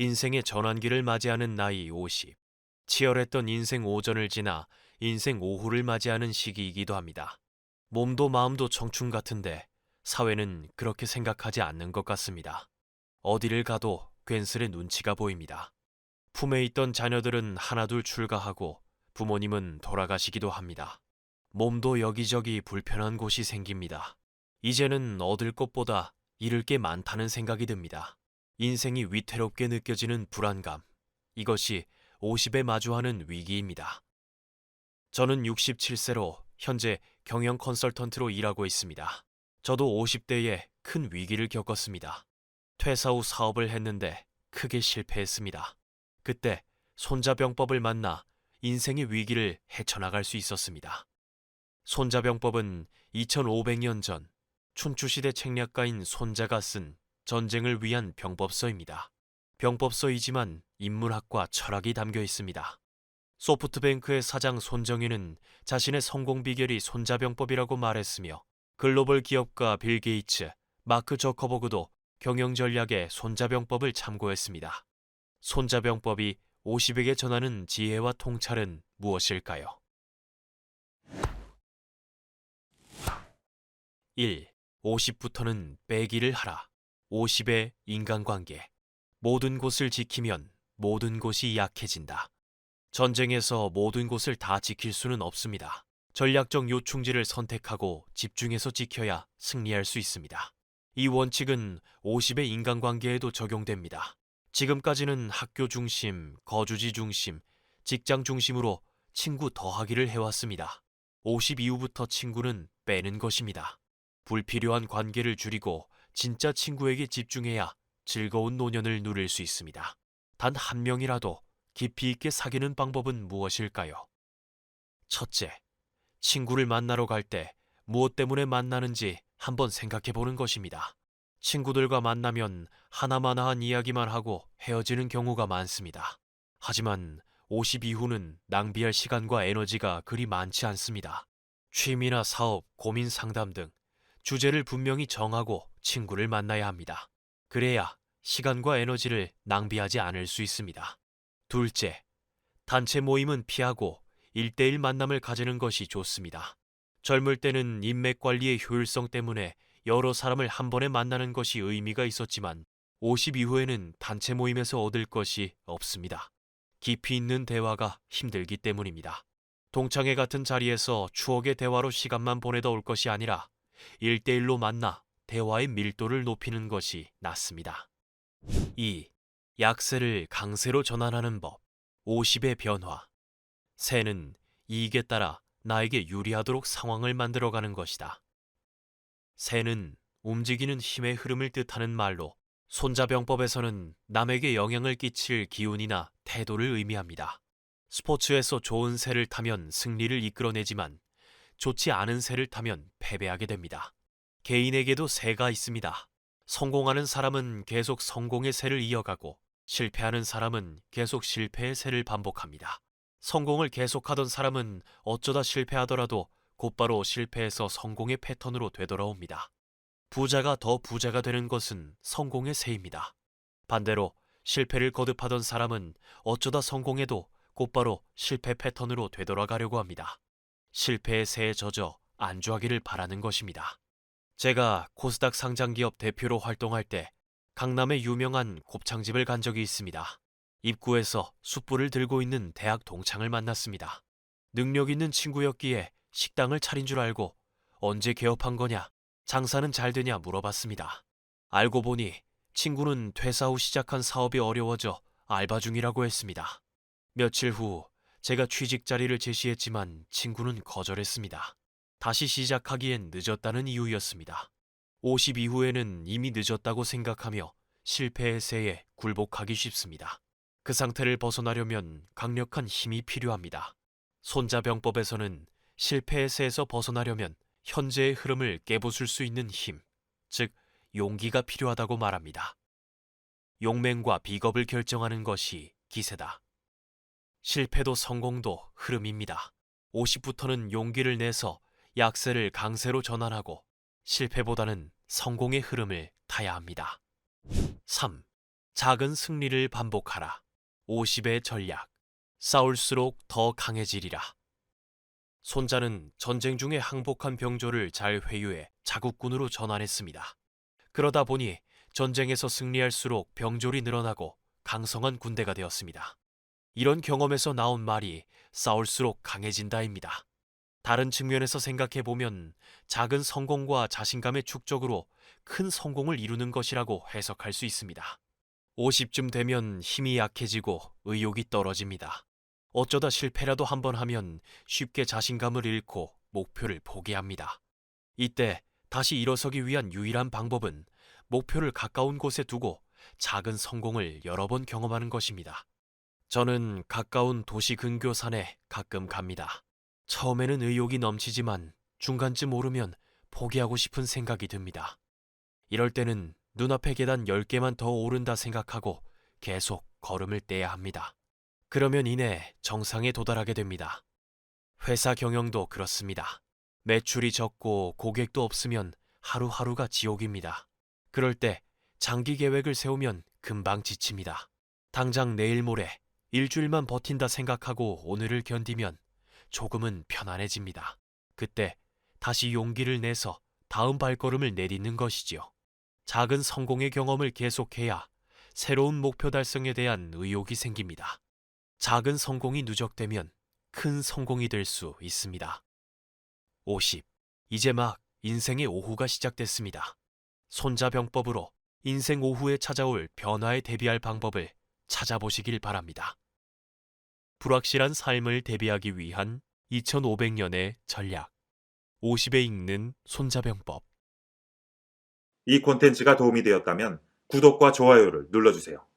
인생의 전환기를 맞이하는 나이 50. 치열했던 인생 오전을 지나 인생 오후를 맞이하는 시기이기도 합니다. 몸도 마음도 청춘 같은데 사회는 그렇게 생각하지 않는 것 같습니다. 어디를 가도 괜스레 눈치가 보입니다. 품에 있던 자녀들은 하나둘 출가하고 부모님은 돌아가시기도 합니다. 몸도 여기저기 불편한 곳이 생깁니다. 이제는 얻을 것보다 잃을 게 많다는 생각이 듭니다. 인생이 위태롭게 느껴지는 불안감. 이것이 50에 마주하는 위기입니다. 저는 67세로 현재 경영 컨설턴트로 일하고 있습니다. 저도 50대에 큰 위기를 겪었습니다. 퇴사 후 사업을 했는데 크게 실패했습니다. 그때 손자병법을 만나 인생의 위기를 헤쳐나갈 수 있었습니다. 손자병법은 2500년 전 춘추시대 책략가인 손자가 쓴 전쟁을 위한 병법서입니다. 병법서이지만 인문학과 철학이 담겨 있습니다. 소프트뱅크의 사장 손정희는 자신의 성공 비결이 손자병법이라고 말했으며 글로벌 기업가 빌 게이츠, 마크 저커버그도 경영 전략에 손자병법을 참고했습니다. 손자병법이 50에게 전하는 지혜와 통찰은 무엇일까요? 1. 50부터는 빼기를 하라. 50의 인간관계. 모든 곳을 지키면 모든 곳이 약해진다. 전쟁에서 모든 곳을 다 지킬 수는 없습니다. 전략적 요충지를 선택하고 집중해서 지켜야 승리할 수 있습니다. 이 원칙은 50의 인간관계에도 적용됩니다. 지금까지는 학교 중심, 거주지 중심, 직장 중심으로 친구 더하기를 해왔습니다. 50 이후부터 친구는 빼는 것입니다. 불필요한 관계를 줄이고 진짜 친구에게 집중해야 즐거운 노년을 누릴 수 있습니다. 단 한 명이라도 깊이 있게 사귀는 방법은 무엇일까요? 첫째, 친구를 만나러 갈 때 무엇 때문에 만나는지 한번 생각해 보는 것입니다. 친구들과 만나면 하나마나한 이야기만 하고 헤어지는 경우가 많습니다. 하지만 50 이후는 낭비할 시간과 에너지가 그리 많지 않습니다. 취미나 사업, 고민 상담 등 주제를 분명히 정하고 친구를 만나야 합니다. 그래야 시간과 에너지를 낭비하지 않을 수 있습니다. 둘째, 단체 모임은 피하고 1대1 만남을 가지는 것이 좋습니다. 젊을 때는 인맥 관리의 효율성 때문에 여러 사람을 한 번에 만나는 것이 의미가 있었지만 50 이후에는 단체 모임에서 얻을 것이 없습니다. 깊이 있는 대화가 힘들기 때문입니다. 동창회 같은 자리에서 추억의 대화로 시간만 보내다 올 것이 아니라 1대1로 만나 대화의 밀도를 높이는 것이 낫습니다. 2. 약세를 강세로 전환하는 법. 50의 변화. 세는 이익에 따라 나에게 유리하도록 상황을 만들어가는 것이다. 세는 움직이는 힘의 흐름을 뜻하는 말로 손자병법에서는 남에게 영향을 끼칠 기운이나 태도를 의미합니다. 스포츠에서 좋은 새를 타면 승리를 이끌어내지만 좋지 않은 새를 타면 패배하게 됩니다. 개인에게도 새가 있습니다. 성공하는 사람은 계속 성공의 새를 이어가고 실패하는 사람은 계속 실패의 새를 반복합니다. 성공을 계속하던 사람은 어쩌다 실패하더라도 곧바로 실패해서 성공의 패턴으로 되돌아옵니다. 부자가 더 부자가 되는 것은 성공의 새입니다. 반대로 실패를 거듭하던 사람은 어쩌다 성공해도 곧바로 실패 패턴으로 되돌아가려고 합니다. 실패의 새에 젖어 안주하기를 바라는 것입니다. 제가 코스닥 상장기업 대표로 활동할 때 강남의 유명한 곱창집을 간 적이 있습니다. 입구에서 숯불을 들고 있는 대학 동창을 만났습니다. 능력 있는 친구였기에 식당을 차린 줄 알고 언제 개업한 거냐, 장사는 잘 되냐 물어봤습니다. 알고 보니 친구는 퇴사 후 시작한 사업이 어려워져 알바 중이라고 했습니다. 며칠 후 제가 취직 자리를 제시했지만 친구는 거절했습니다. 다시 시작하기엔 늦었다는 이유였습니다. 50 이후에는 이미 늦었다고 생각하며 실패의 새에 굴복하기 쉽습니다. 그 상태를 벗어나려면 강력한 힘이 필요합니다. 손자병법에서는 실패의 새에서 벗어나려면 현재의 흐름을 깨부술 수 있는 힘, 즉 용기가 필요하다고 말합니다. 용맹과 비겁을 결정하는 것이 기세다. 실패도 성공도 흐름입니다. 50부터는 용기를 내서 약세를 강세로 전환하고 실패보다는 성공의 흐름을 타야 합니다. 3. 작은 승리를 반복하라. 50의 전략. 싸울수록 더 강해지리라. 손자는 전쟁 중에 항복한 병조를 잘 회유해 자국군으로 전환했습니다. 그러다 보니 전쟁에서 승리할수록 병졸이 늘어나고 강성한 군대가 되었습니다. 이런 경험에서 나온 말이 싸울수록 강해진다입니다. 다른 측면에서 생각해 보면 작은 성공과 자신감의 축적으로 큰 성공을 이루는 것이라고 해석할 수 있습니다. 50쯤 되면 힘이 약해지고 의욕이 떨어집니다. 어쩌다 실패라도 한 번 하면 쉽게 자신감을 잃고 목표를 포기합니다. 이때 다시 일어서기 위한 유일한 방법은 목표를 가까운 곳에 두고 작은 성공을 여러 번 경험하는 것입니다. 저는 가까운 도시 근교산에 가끔 갑니다. 처음에는 의욕이 넘치지만 중간쯤 오르면 포기하고 싶은 생각이 듭니다. 이럴 때는 눈앞의 계단 10개만 더 오른다 생각하고 계속 걸음을 떼야 합니다. 그러면 이내 정상에 도달하게 됩니다. 회사 경영도 그렇습니다. 매출이 적고 고객도 없으면 하루하루가 지옥입니다. 그럴 때 장기 계획을 세우면 금방 지칩니다. 당장 내일 모레 일주일만 버틴다 생각하고 오늘을 견디면 조금은 편안해집니다. 그때 다시 용기를 내서 다음 발걸음을 내딛는 것이지요. 작은 성공의 경험을 계속해야 새로운 목표 달성에 대한 의욕이 생깁니다. 작은 성공이 누적되면 큰 성공이 될 수 있습니다. 50. 이제 막 인생의 오후가 시작됐습니다. 손자병법으로 인생 오후에 찾아올 변화에 대비할 방법을 찾아보시길 바랍니다. 불확실한 삶을 대비하기 위한 2500년의 전략. 50에 읽는 손자병법. 이 콘텐츠가 도움이 되었다면 구독과 좋아요를 눌러주세요.